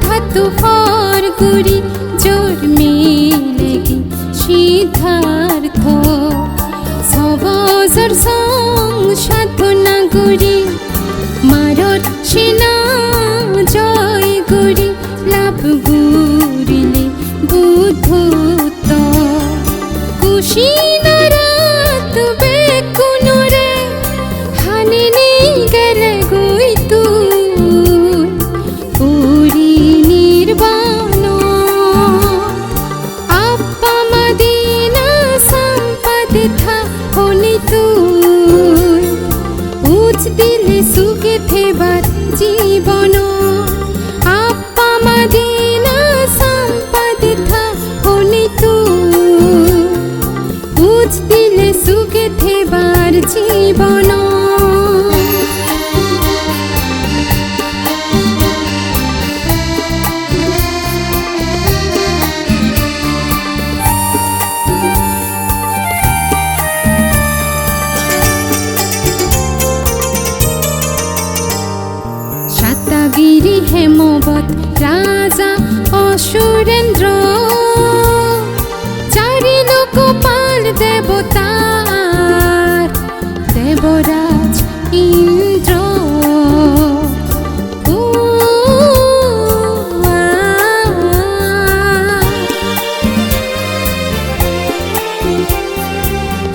ধাতু ফর গরি জোর মেলেগি সিদ্ধার্থ। সবজর সাধনা গরি মারর সেনা জয় গরি লাভ গুরিলে বুদ্ধত কুশিনারাত হেমবত রাজা অসুরেন্দ্র। চারি লোকপাল দেবতার দেবরাজ ইন্দ্র।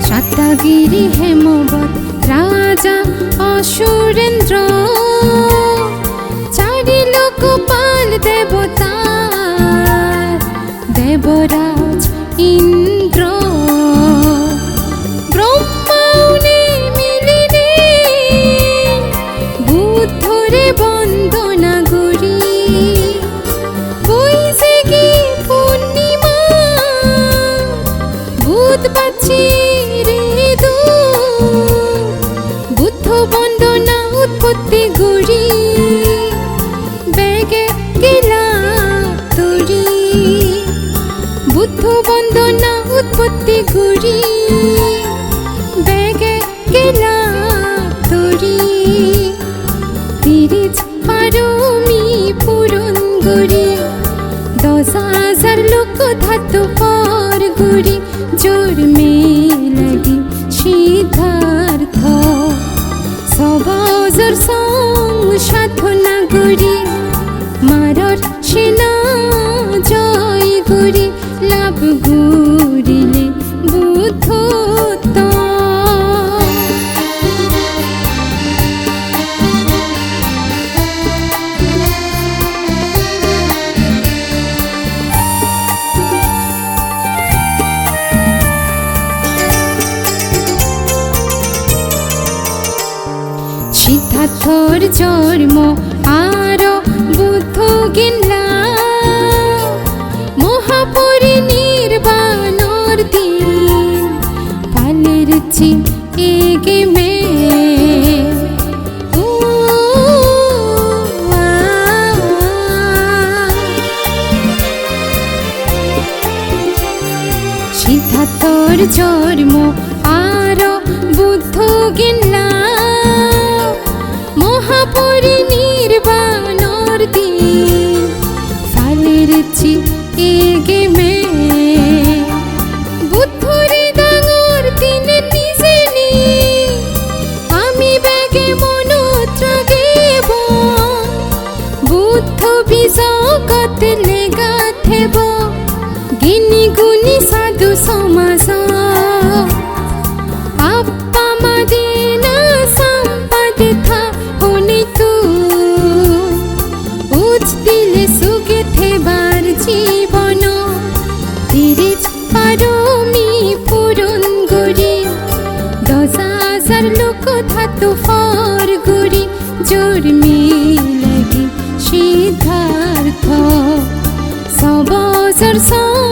সাতাগিরি হেমবত রাজা অসুরেন্দ্র। উৎপত্তি ঘুরি বেগে গেলা তরি তিরিচ পারমি পুরন গরি দশ হাজার লোক ধাতু পর গরি জোর মেলাগি সিদ্ধার্থর জন্ম আর বুদ্ধ গিল্লা মহাপরিনির্বাণর দিন পালের চি এগে মে। সিদ্ধার্থর জন্ম আর বুদ্ধ গিল্লা মহাপরিনির্বাণর দিন ফালের চি এগে মে বুদ্ধরে ডাঙর দিনে নিজে নি। আমি ব্যাগে মনোত্রাগেব বুদ্ধ বিজগত লেগা থেব গিনি গুনি সাধু সমাজ। चरसा